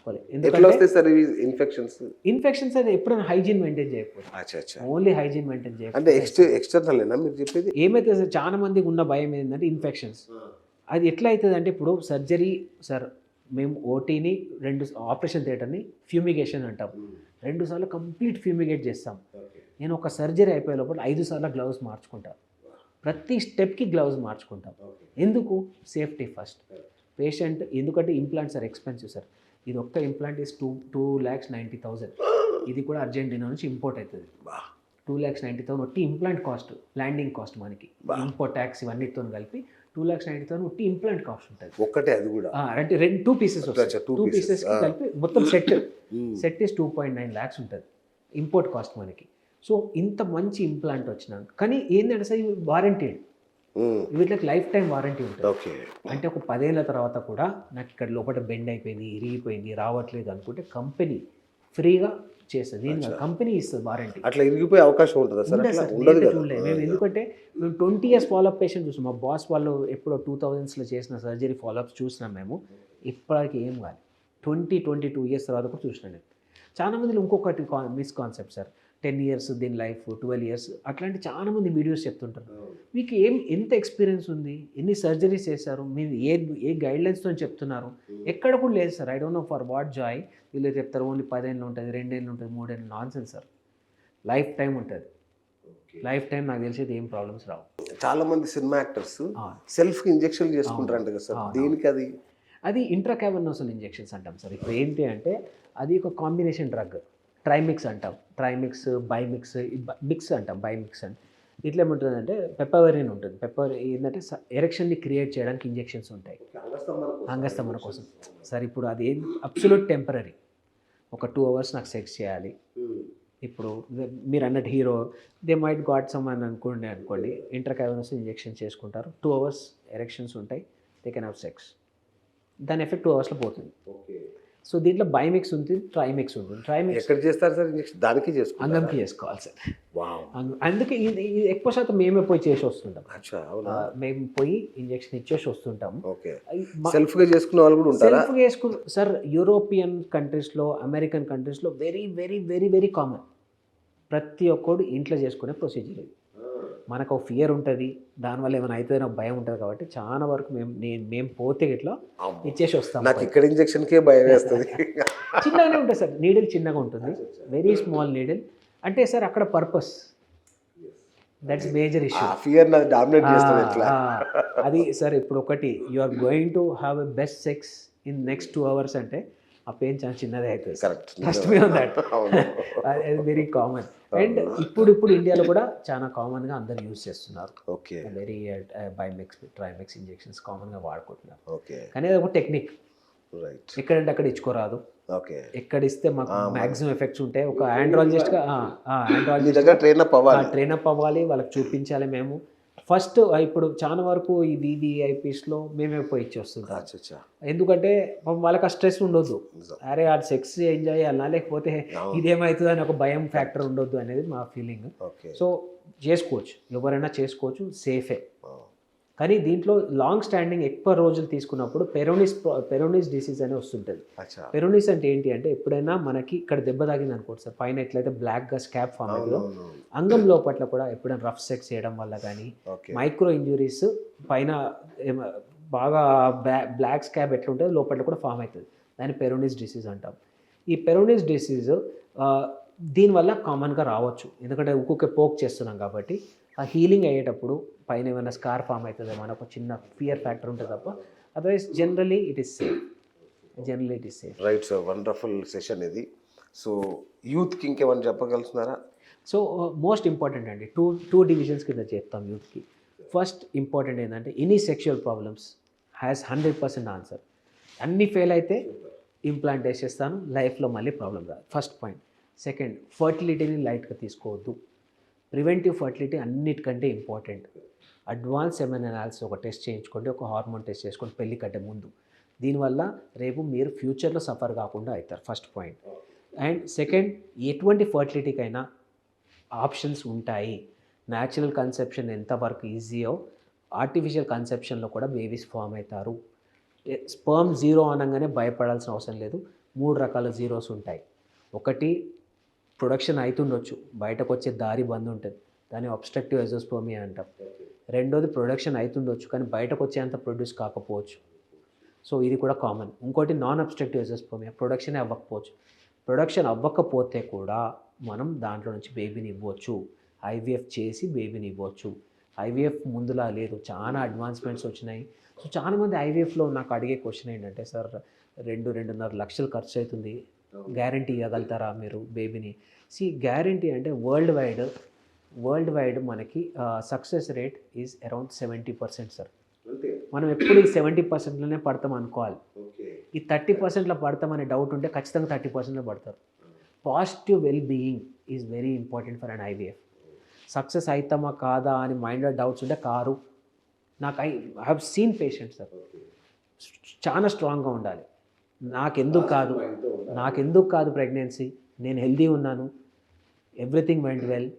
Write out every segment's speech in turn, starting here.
మార్చుకోవాలి. ఎట్లా ఎందుకంటే వస్తాయి సార్ ఇన్ఫెక్షన్స్ ఇన్ఫెక్షన్స్ అయితే ఎప్పుడైనా హైజీన్ మెయింటైన్ చేయకపోతే ఓన్లీ హైజీన్ మెయింటైన్ అంటే చేయకపోతే ఎక్స్టర్ ఎక్స్టర్నల్ మీరు చెప్పేది? ఏమైతే సార్ చాలా మందికి ఉన్న భయం ఏంటంటే ఇన్ఫెక్షన్స్ అది ఎట్లా అవుతుంది అంటే ఇప్పుడు సర్జరీ సార్ మేము ఓటీని రెండు ఆపరేషన్ థియేటర్ని ఫ్యూమిగేషన్ అంటాం. రెండు సార్లు కంప్లీట్ ఫ్యూమిగేట్ చేస్తాం. నేను ఒక సర్జరీ అయిపోయే లోపల ఐదు సార్లు గ్లౌస్ మార్చుకుంటా. ప్రతి స్టెప్కి గ్లౌస్ మార్చుకుంటాం. ఎందుకు? సేఫ్టీ ఫస్ట్ పేషెంట్ ఎందుకంటే ఇంప్లాంట్స్ ఆర్ ఎక్స్పెన్సివ్ సార్ ఇది ఒక్క implant is two two lakhs ninety thousand ఇది కూడా అర్జెంటీనా నుంచి ఇంపోర్ట్ అవుతుంది టూ ల్యాక్స్ నైంటీ థౌసండ్ ఒట్టి ఇంప్లాంట్ కాస్ట్ ల్యాండింగ్ కాస్ట్ మనకి. ఇంపోర్ట్ ట్యాక్స్ ఇవన్నిటితో కలిపి టూ ల్యాక్స్ నైంటీ థౌసండ్ ఒట్టి ఇంప్లాంట్ కాస్ట్ ఉంటుంది. ఒక్కటే అది కూడా. అంటే రెండు టూ పీసెస్ టూ. పీసెస్. కలిపి మొత్తం set. Set is two point nine lakhs ఉంటుంది. ఇంపోర్ట్ కాస్ట్ మనకి. సో ఇంత మంచి ఇంప్లాంట్ వచ్చినాక కానీ ఏంటంటే సార్ ఇవి వారంటీడ్ మ్మ్. వీటికి లైఫ్ టైం వారంటీ ఉంటుంది. ఓకే అంటే ఒక పదేళ్ళ తర్వాత కూడా నాకు ఇక్కడ లోపల బెండ్ అయిపోయింది ఇరిగిపోయింది రావట్లేదు అనుకుంటే కంపెనీ ఫ్రీగా చేస్తుంది. దీని కంపెనీ ఇస్తుంది వారంటీ అట్లా ఇరిగిపోయే అవకాశం ఉంటుందా సార్? ఉండదు మేము ఎందుకంటే మేము ట్వంటీ ఇయర్స్ ఫాలోఅప్ పేషెంట్ చూసాం. మా బాస్ వాళ్ళు ఎప్పుడో టూ థౌజండ్స్లో చేసిన సర్జరీ ఫాలోఅప్స్ చూసినాం మేము. ఇప్పటికి ఏం కాదు. ట్వంటీ ట్వంటీ టూ ఇయర్స్ తర్వాత కూడా చూసినా నేను. చాలా మందిలో ఇంకొకటి miss concept sir. Ten years దీని లైఫ్ ట్వెల్వ్ ఇయర్స్ అట్లాంటి చాలా మంది వీడియోస్ చెప్తుంటారు. మీకు ఏం ఎంత ఎక్స్పీరియన్స్ ఉంది? ఎన్ని సర్జరీస్ చేశారు? మీరు ఏ ఏ గైడ్లైన్స్తో చెప్తున్నారు? ఎక్కడ కూడా లేదు sir. I don't know for what joy. వీళ్ళు చెప్తారు ఓన్లీ పదేళ్ళు ఉంటుంది రెండేళ్ళు ఉంటుంది మూడేళ్ళు nonsense sir. Life time ఉంటుంది. లైఫ్ టైం నాకు తెలిసేది ఏం ప్రాబ్లమ్స్ రావు. చాలా మంది సినిమా యాక్టర్స్ సెల్ఫ్ ఇంజెక్షన్ చేసుకుంటారంట కదా సార్. దీనికి అది? అది ఇంట్రాకావెనోసల్ ఇంజెక్షన్స్ అంటాం సార్. ఇప్పుడు ఏంటి అంటే అది ఒక కాంబినేషన్ డ్రగ్ ట్రైమిక్స్ అంటాం. ట్రైమిక్స్ బైమిక్స్ మిక్స్ అంటాం. బైమిక్స్ అని. ఇట్లా ఏముంటుందంటే పెప్పవరిన్ ఉంటుంది. పెప్పర్ ఏంటంటే ఎరెక్షన్ని క్రియేట్ చేయడానికి ఇంజెక్షన్స్ ఉంటాయి. అంగస్తమన కోసం. సార్ ఇప్పుడు అది ఏం అబ్సల్యూట్ టెంపరీ ఒక టూ అవర్స్ నాకు సెక్స్ చేయాలి. ఇప్పుడు ద- మీరు అన్నట్టు hero they might got some అని అనుకోండి అనుకోండి. ఇంటర్ క్యావెనస్ ఇంజెక్షన్ చేసుకుంటారు. టూ అవర్స్ ఎరెక్షన్స్ ఉంటాయి. They can have sex. దాని ఎఫెక్ట్ టూ అవర్స్లో పోతుంది. సో దీంట్లో బైమిక్స్ ఉంటుంది ట్రైమిక్స్ ఉంటుంది. ట్రైమిక్స్ ఎక్కడ చేస్తారు సార్ ఇంజెక్షన్? దానికి చేసుకుంటారు అంగంకి చేసుకోవాలి సార్. అందుకే ఇది ఎక్కువ శాతం మేమే పోయి చేసి వస్తుంటాం. మేము పోయి ఇంజెక్షన్ ఇచ్చేసి వస్తుంటాం. ఓకే. అయి మా- సెల్ఫ్గా చేసుకునే వాళ్ళు కూడా ఉంటారా? సెల్ఫ్ వేసుకుని సార్ యూరోపియన్ కంట్రీస్లో అమెరికన్ కంట్రీస్లో very very very very common ప్రతి ఒక్కడు ఇంట్లో చేసుకునే ప్రొసీజర్ ఇది. మనకు ఒక ఫియర్ ఉంటుంది దానివల్ల ఏమైనా అవుతుందని భయం ఉంటుంది కాబట్టి చాలా వరకు మేము నేను మేము పోతే ఇట్లా. ఇచ్చేసి వస్తాం నాకు ఇక్కడ ఇంజెక్షన్ కే భయం వేస్తుంది. చిన్నగానే ఉంటుంది సార్ నీడిల్ చిన్నగా ఉంటుంది. వెరీ స్మాల్ నీడిల్ అంటే సార్ అక్కడ purpose that's major issue fear dominate చేస్తుంది అది సార్ ఇప్పుడు ఒకటి you are going to have a best sex in next two hours అంటే ఆ పెయిన్ చాలా చిన్నదే అవుతుంది. Correct trust me on that అవును. అది వెరీ కామన్ అండ్ ఇప్పుడు ఇప్పుడు ఇండియాలో కూడా చాలా కామన్గా అందరు యూజ్ చేస్తున్నారు. Okay. Very bimix trimix injections కామన్గా వాడుకుంటున్నారు. ఓకే. కానీ అది ఒక టెక్నిక్ రైట్ ఎక్కడంటే అక్కడ ఇచ్చుకోరాదు. ఓకే. ఎక్కడ ఇస్తే మాకు మాక్సిమం ఎఫెక్ట్స్ ఉంటాయి. ఒక ఆండ్రాలజిస్ట్గా ఆండ్రాలజిస్ట్ దగ్గర ట్రైన్ అప్ అవ్వాలి. ట్రైన్ అప్ అవ్వాలి వాళ్ళకి చూపించాలి మేము. ఫస్ట్ ఇప్పుడు చాలా వరకు ఈ వివిఐపీస్లో మేమే పోయి ఇచ్చి వస్తుంటాం అచ్చా అచ్చా ఎందుకంటే వాళ్ళకి ఆ స్ట్రెస్ ఉండొద్దు. అరే ఆ సెక్స్ ఎంజాయ్ చేయాలనా? లేకపోతే. ఇదేమవుతుంది అని ఒక భయం ఫ్యాక్టర్ ఉండొద్దు అనేది మా ఫీలింగ్. సో చేసుకోవచ్చు. ఎవరైనా చేసుకోవచ్చు. సేఫే. కానీ దీంట్లో లాంగ్ స్టాండింగ్ ఎక్కువ రోజులు తీసుకున్నప్పుడు పెరోనిస్ పెరోనిస్ డిసీజ్ అని వస్తుంటుంది. పెరోనిస్ అంటే ఏంటి అంటే ఎప్పుడైనా మనకి ఇక్కడ దెబ్బ తాగింది అనుకోండి సార్ పైన ఎట్లయితే బ్లాక్గా స్కాప్ ఫామ్ అవుతుందో అంగం లోపట్ల కూడా ఎప్పుడైనా రఫ్ సెక్స్ చేయడం వల్ల కానీ మైక్రో ఇంజురీస్ పైన బాగా బ్లా బ్లాక్ స్కాబ్ ఎట్లా ఉంటుంది లోపల కూడా ఫామ్ అవుతుంది. దాన్ని పెరోనిస్ డిసీజ్ అంటాం. ఈ పెరోనిస్ డిసీజ్ దీనివల్ల కామన్గా రావచ్చు. ఎందుకంటే ఒక్కొక్క పోక్ చేస్తున్నాం కాబట్టి ఆ హీలింగ్ అయ్యేటప్పుడు పైన ఏమైనా స్కార్ ఫామ్ అవుతుంది మన ఒక చిన్న ఫియర్ ఫ్యాక్టర్ ఉంటుంది తప్ప otherwise generally it is safe generally it is safe right sir wonderful session ఇది. సో యూత్కి ఇంకేమైనా చెప్పగలుగుతున్నారా? సో మోస్ట్ ఇంపార్టెంట్ అండి టూ టూ డివిజన్స్ కింద చెప్తాం యూత్కి ఫస్ట్ ఇంపార్టెంట్ ఏంటంటే any sexual problems has hundred percent answer అన్నీ ఫెయిల్ అయితే ఇంప్లాంట్ వేసేస్తాను లైఫ్లో మళ్ళీ ప్రాబ్లం రాదు. ఫస్ట్ పాయింట్ సెకండ్ ఫర్టిలిటీని లైట్గా తీసుకోవద్దు. ప్రివెంటివ్ ఫర్టిలిటీ అన్నిటికంటే ఇంపార్టెంట్. అడ్వాన్స్ సెమెన్ అనాలిసిస్ ఒక టెస్ట్ చేయించుకోండి ఒక హార్మోన్ టెస్ట్ చేసుకోండి పెళ్ళి కంటే ముందు. దీనివల్ల రేపు మీరు ఫ్యూచర్లో సఫర్ కాకుండా అవుతారు ఫస్ట్ పాయింట్. అండ్ సెకండ్ ఎటువంటి ఫర్టిలిటీకైనా ఆప్షన్స్ ఉంటాయి. న్యాచురల్ కన్సెప్షన్ ఎంతవరకు ఈజీయో ఆర్టిఫిషియల్ కన్సెప్షన్లో కూడా బేబీస్ ఫామ్ అవుతారు. స్పర్మ్ జీరో అనగానే భయపడాల్సిన అవసరం లేదు. మూడు రకాల జీరోస్ ఉంటాయి. ఒకటి ప్రొడక్షన్ అవుతుండొచ్చు బయటకు వచ్చే దారి బంద్ ఉంటుంది దాన్ని అబ్స్ట్రక్టివ్ ఎజోస్పోమియా అంటాం. రెండోది ప్రొడక్షన్ అవుతుండొచ్చు కానీ బయటకు వచ్చేంత ప్రొడ్యూస్ కాకపోవచ్చు. సో ఇది కూడా కామన్ ఇంకోటి నాన్ అబ్స్ట్రక్టివ్ ఎజోస్పోమియా ప్రొడక్షన్ అవ్వకపోవచ్చు. ప్రొడక్షన్ అవ్వకపోతే కూడా మనం దాంట్లో నుంచి బేబీని ఇవ్వచ్చు. ఐవీఎఫ్ చేసి బేబీని ఇవ్వచ్చు. ఐవీఎఫ్ ముందులా లేదు. చాలా అడ్వాన్స్మెంట్స్ వచ్చినాయి. సో చాలామంది ఐవీఎఫ్లో నాకు అడిగే క్వశ్చన్ ఏంటంటే సార్ రెండు రెండున్నర లక్షలు ఖర్చు అవుతుంది గ్యారంటీ ఇవ్వగలుగుతారా మీరు బేబీని సి గ్యారంటీ అంటే వరల్డ్ వైడ్ వరల్డ్ వైడ్ మనకి success rate is around seventy percent sir మనం ఎప్పుడు ఈ సెవెంటీ పర్సెంట్లోనే పడతాం అనుకోవాలి. ఈ థర్టీ పర్సెంట్లో పడతామనే డౌట్ ఉంటే ఖచ్చితంగా థర్టీ పర్సెంట్లో పడతారు. Positive well being is very important for an IVF success అవుతామా కాదా అని మైండ్లో డౌట్స్ ఉంటే కారు. నాకు I have seen patients sir చాలా స్ట్రాంగ్గా ఉండాలి. నాకెందుకు కాదు? నాకెందుకు కాదు ప్రెగ్నెన్సీ? నేను హెల్దీ ఉన్నాను. ఎవ్రీథింగ్ వెంట్ వెల్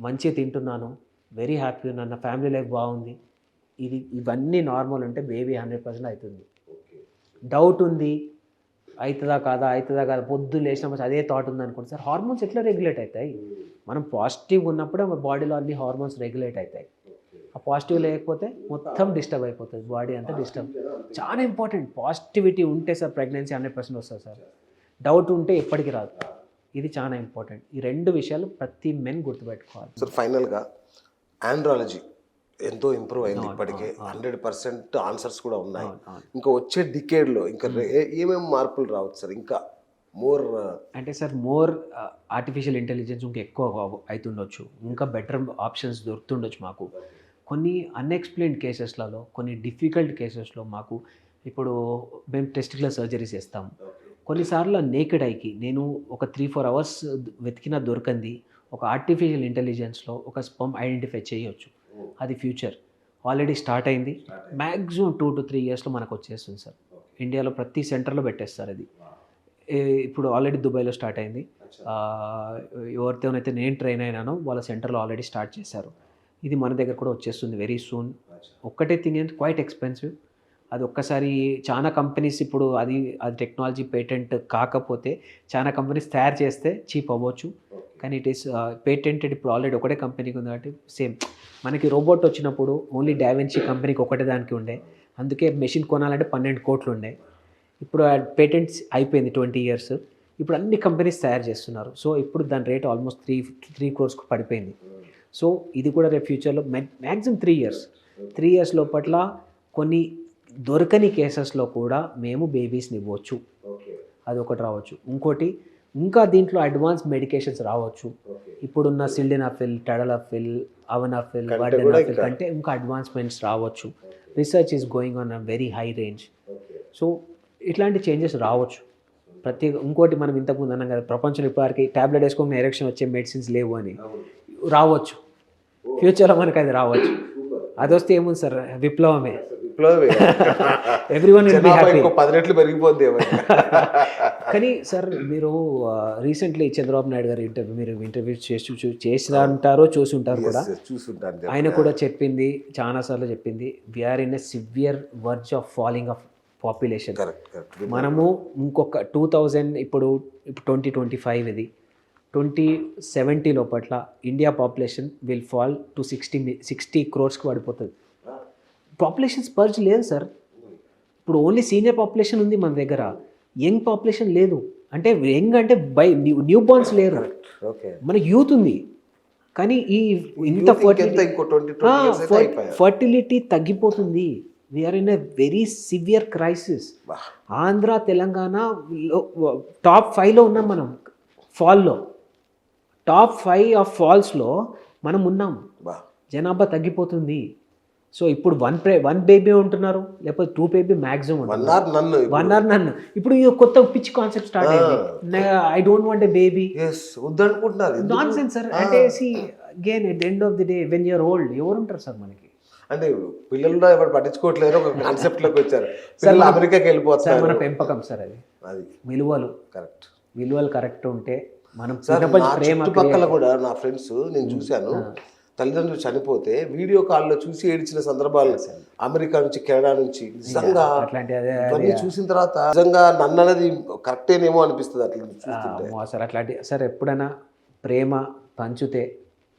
మంచిగా తింటున్నాను. వెరీ హ్యాపీ ఉన్నాను. నా ఫ్యామిలీ లైఫ్ బాగుంది. ఇది ఇవన్నీ నార్మల్ ఉంటే బేబీ హండ్రెడ్ పర్సెంట్ అవుతుంది. డౌట్ ఉంది. అవుతుందా కాదా? అవుతుందా కాదా? పొద్దు లేచినప్పుడు అదే థాట్ ఉంది అనుకోండి. సార్ హార్మోన్స్ ఎట్లా రెగ్యులేట్ అవుతాయి? మనం పాజిటివ్ ఉన్నప్పుడే మన బాడీలో అన్ని హార్మోన్స్ రెగ్యులేట్ అవుతాయి. ఆ పాజిటివ్ లేకపోతే మొత్తం డిస్టర్బ్ అయిపోతుంది. బాడీ అంతా డిస్టర్బ్. చాలా ఇంపార్టెంట్. పాజిటివిటీ ఉంటే సార్ ప్రెగ్నెన్సీ హండ్రెడ్ పర్సెంట్ వస్తుంది సార్. డౌట్ ఉంటే ఎప్పటికీ రాదు. ఇది చాలా ఇంపార్టెంట్. ఈ రెండు విషయాలు ప్రతి మెన్ గుర్తుపెట్టుకోవాలి. సార్ ఫైనల్గా ఆండ్రాలజీ ఎంతో ఇంప్రూవ్ అయింది ఇప్పటికే. హండ్రెడ్ పర్సెంట్ ఆన్సర్స్ కూడా ఉన్నాయి. ఇంకా వచ్చే డికేడ్లో ఇంకా ఏమేమి మార్పులు రావచ్చు సార్? ఇంకా మోర్ అంటే సార్ మోర్ ఆర్టిఫిషియల్ ఇంటెలిజెన్స్ ఇంకా ఎక్కువ అవ- అవుతుండొచ్చు. ఇంకా బెటర్ ఆప్షన్స్ దొరుకుతుండొచ్చు మాకు. కొన్ని అన్ఎక్స్ప్లెయిన్డ్ కేసెస్లలో కొన్ని డిఫికల్ట్ కేసెస్లో మాకు ఇప్పుడు మేము టెస్టిక్యులర్ సర్జరీస్ చేస్తాము కొన్నిసార్లు నేకెడ్ ఐకి నేను ఒక త్రీ ఫోర్ అవర్స్ వెతికినా దొరకంది. ఒక ఆర్టిఫిషియల్ ఇంటెలిజెన్స్లో ఒక స్పమ్ ఐడెంటిఫై చేయొచ్చు. అది ఫ్యూచర్ ఆల్రెడీ స్టార్ట్ అయింది. మ్యాక్సిమం టూ టు త్రీ ఇయర్స్లో మనకు వచ్చేస్తుంది సార్. ఇండియాలో ప్రతి సెంటర్లో పెట్టేస్తారు అది. ఇప్పుడు ఆల్రెడీ దుబాయ్లో స్టార్ట్ అయింది. ఎవరితోనైతే నేను ట్రైన్ అయినానో వాళ్ళ సెంటర్లో ఆల్రెడీ స్టార్ట్ చేశారు. ఇది మన దగ్గర కూడా వచ్చేస్తుంది వెరీ సూన్ ఒక్కటే థింగ్ ఏంటి? క్వైట్ ఎక్స్పెన్సివ్ అది ఒక్కసారి చాలా కంపెనీస్ ఇప్పుడు అది అది టెక్నాలజీ పేటెంట్ కాకపోతే చాలా కంపెనీస్ తయారు చేస్తే చీప్ అవ్వచ్చు. కానీ ఇట్ ఈస్ పేటెంటెడ్ ఇప్పుడు ఆల్రెడీ ఒకటే కంపెనీకి ఉంది కాబట్టి సేమ్ మనకి రోబోట్ వచ్చినప్పుడు ఓన్లీ డావెన్సీ కంపెనీకి ఒకటే దానికి ఉండే. అందుకే మెషిన్ కొనాలంటే పన్నెండు కోట్లు ఉండే. ఇప్పుడు పేటెంట్స్ అయిపోయింది ట్వంటీ ఇయర్స్ ఇప్పుడు అన్ని కంపెనీస్ తయారు చేస్తున్నారు. సో ఇప్పుడు దాని రేట్ ఆల్మోస్ట్ త్రీ త్రీ క్రోర్స్కి పడిపోయింది. సో ఇది కూడా రేపు ఫ్యూచర్లో maximum three years. Three years లోపట్ల కొన్ని దొరకని కేసెస్లో కూడా మేము బేబీస్ని ఇవ్వచ్చు. అది ఒకటి రావచ్చు. ఇంకోటి ఇంకా దీంట్లో అడ్వాన్స్ మెడికేషన్స్ రావచ్చు. ఇప్పుడున్న సిల్డినాఫిల్ టడలాఫిల్ అవనాఫిల్ వార్డెనాఫిల్ కంటే ఇంకా అడ్వాన్స్మెంట్స్ రావచ్చు. Research is going on a very high range. So ఇట్లాంటి చేంజెస్ రావచ్చు. ప్రతి ఇంకోటి మనం ఇంతకుముందు అన్నాం కదా ప్రపంచంలో ఇప్పటివరకు ట్యాబ్లెట్ వేసుకొని ఎరెక్షన్ వచ్చే మెడిసిన్స్ లేవు అని. రావచ్చు. ఫ్యూచర్లో మనకి అది రావచ్చు. అది వస్తే ఏముంది సార్? విప్లవమే. పది రెట్లు పెరిగిపోద్ది ఏమైనా. కానీ సార్ మీరు రీసెంట్లీ చంద్రబాబు నాయుడు గారి ఇంటర్వ్యూ మీరు ఇంటర్వ్యూ చేసి చూ- చేసి ఉంటారో చూసి ఉంటారు కూడా చూసుంటాను. ఆయన కూడా చెప్పింది చాలాసార్లు చెప్పింది we're in a severe verge of falling of population మనము ఇంకొక టూ థౌజండ్ ఇప్పుడు ఇప్పుడు ట్వంటీ ట్వంటీ ఫైవ్ ఇది. Twenty seventy లోపట్ల India population will fall to sixty sixty క్రోర్స్కి పడిపోతుంది. పాపులేషన్ స్పర్జ్ లేదు సార్ ఇప్పుడు ఓన్లీ సీనియర్ పాపులేషన్ ఉంది మన దగ్గర. యంగ్ పాపులేషన్ లేదు. అంటే యంగ్ అంటే బై న్యూ బార్న్స్ లేరు. ఓకే మనకి యూత్ ఉంది. కానీ ఈ ఇంత ఫర్టిలిటీ తగ్గిపోతుంది. We're in a very severe crisis. Andhra Telangana top ఫైవ్లో ఉన్నాం మనం. ఫాల్లో టాప్ ఫైవ్ ఆఫ్ ఫాల్స్లో మనం ఉన్నాం. జనాభా తగ్గిపోతుంది. సో ఇప్పుడు వన్ ప్రే వన్ బేబీ ఉంటున్నారు లేకపోతే టూ బేబీ మ్యాక్సిమం వన్ నన్ను వన్ అవర్ నన్ను. ఇప్పుడు ఈ కొత్త పిచ్చి కాన్సెప్ట్ స్టార్ట్ అయింది. I don't want a baby వద్దనుకుంటున్నారు? Nonsense sir అంటే see again at end of the day when you're old ఎవరు ఉంటారు సార్ మనకి? అంటే పిల్లలు ఎవరు పట్టించుకోవట్లేరు ఒక కాన్సెప్ట్లోకి వచ్చారు పిల్లలు అమెరికాకి సార్ వెళ్ళిపోతున్నారు మన పెంపకం సార్ అది. అది. విలువలు. కరెక్ట్ విలువలు కరెక్ట్ ఉంటే మనం చుట్టుపక్కల కూడా నా ఫ్రెండ్స్ నేను చూశాను. తల్లిదండ్రులు చనిపోతే వీడియో కాల్లో చూసి ఏడ్చిన సందర్భాలు అమెరికా నుంచి కెనడా నుంచి నిజంగా ఇవన్నీ చూసిన తర్వాత నిజంగా నన్ను అనేది కరెక్టేనేమో అనిపిస్తుంది అట్లా చూస్తుంటే. సార్ అట్లాంటి సార్ ఎప్పుడైనా ప్రేమ పంచుతే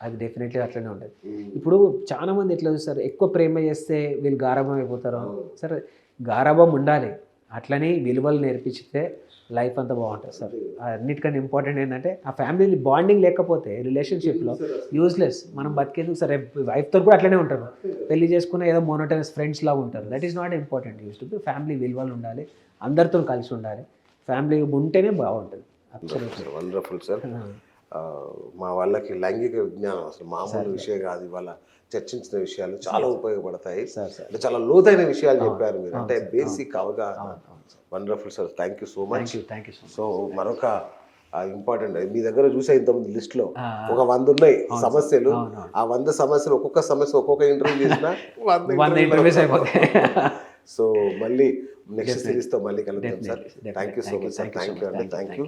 అది డెఫినెట్లీ అట్లనే ఉంటుంది. ఇప్పుడు చాలా మంది ఎట్లా చూస్తారు? ఎక్కువ ప్రేమ చేస్తే వీళ్ళు గారాబం అయిపోతారు. సరే గారాబం ఉండాలి. అట్లనే విలువలు నేర్పించితే లైఫ్ అంతా బాగుంటుంది సార్. అన్నిటికన్నా ఇంపార్టెంట్ ఏంటంటే ఆ ఫ్యామిలీ బాండింగ్ లేకపోతే రిలేషన్షిప్లో యూస్లెస్ మనం బతికేందుకు సరే వైఫ్తో కూడా అట్లనే ఉంటారు. పెళ్ళి చేసుకున్న ఏదో మోనోటనస్ ఫ్రెండ్స్ లాగా ఉంటారు. That is not important use to family విలువలు ఉండాలి అందరితో కలిసి ఉండాలి. ఫ్యామిలీ ఉంటేనే బాగుంటుంది. వండర్ఫుల్ సార్ మా వాళ్ళకి లైంగిక విజ్ఞానం అసలు మామూలు విషయం కాదు. ఇవాళ చర్చించిన విషయాలు చాలా ఉపయోగపడతాయి. అంటే చాలా లోతైన విషయాలు చెప్పారు మీరు. అంటే బేసిక్ అవగాహన wonderful sir. Thank you so much so మరొక ఇంపార్టెంట్ మీ దగ్గర చూసే ఇంతమంది లిస్ట్లో ఒక వంద ఉన్నాయి సమస్యలు. ఆ వంద సమస్యలు ఒక్కొక్క సమస్య ఒక్కొక్క ఇంటర్వ్యూ చేసినా వంద ఇంటర్వ్యూస్ అయిపోతాయి. సో మళ్ళీ నెక్స్ట్ సిరీస్తో మళ్ళీ కలుద్దాం sir thank you so. Much sir thank you. అండి థ్యాంక్ యూ